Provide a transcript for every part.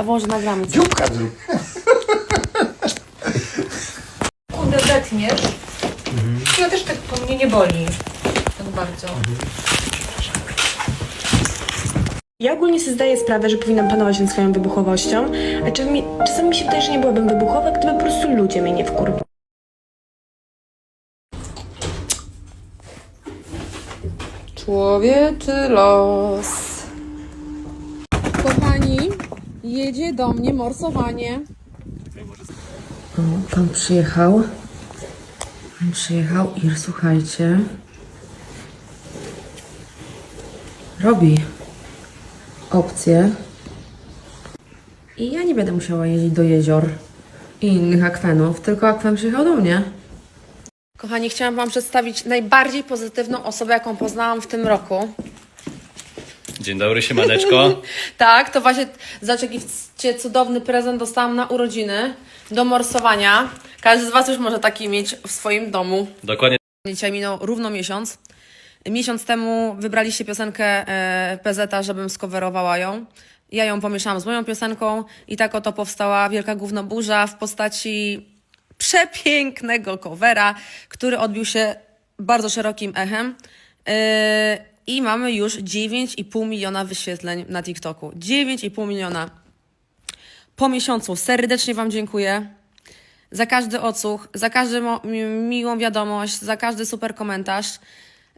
A może nagramy coś? Dzióbka zrób. Kurde, zetniesz. Ja też tak po mnie nie boli. Tak bardzo. Ja ogólnie sobie zdaję sprawę, że powinnam panować nad swoją wybuchowością, a czasami, czasami mi się wydaje, że nie byłabym wybuchowa, gdyby po prostu ludzie mnie nie wkurwili. Człowieczy los. Kochani, jedzie do mnie morsowanie. O, pan przyjechał. Pan przyjechał i słuchajcie. Robi opcję. I ja nie będę musiała jeździć do jezior i innych akwenów, tylko akwen przyjechał do mnie. Kochani, chciałam Wam przedstawić najbardziej pozytywną osobę, jaką poznałam w tym roku. Dzień dobry, siemaneczko. Tak, to właśnie, zobaczcie, jaki cudowny prezent dostałam na urodziny do morsowania. Każdy z Was już może taki mieć w swoim domu. Dokładnie Dzisiaj minął równo miesiąc. Miesiąc temu wybraliście piosenkę e, PZ, żebym skowerowała ją. Ja ją pomieszałam z moją piosenką i tak oto powstała wielka gównoburza w postaci przepięknego covera, który odbił się bardzo szerokim echem. E, I mamy już 9,5 miliona wyświetleń na TikToku. 9,5 miliona. Po miesiącu serdecznie Wam dziękuję za każdy odsłuch, za każdą miłą wiadomość, za każdy super komentarz.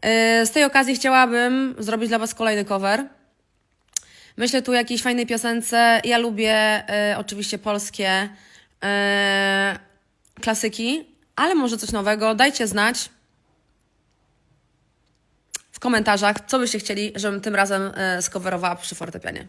Yy, Z tej okazji chciałabym zrobić dla Was kolejny cover. Myślę tu o jakiejś fajnej piosence. Ja lubię yy, oczywiście polskie yy, klasyki, ale może coś nowego. Dajcie znać w komentarzach, co byście chcieli, żebym tym razem yy, skowerowała przy fortepianie.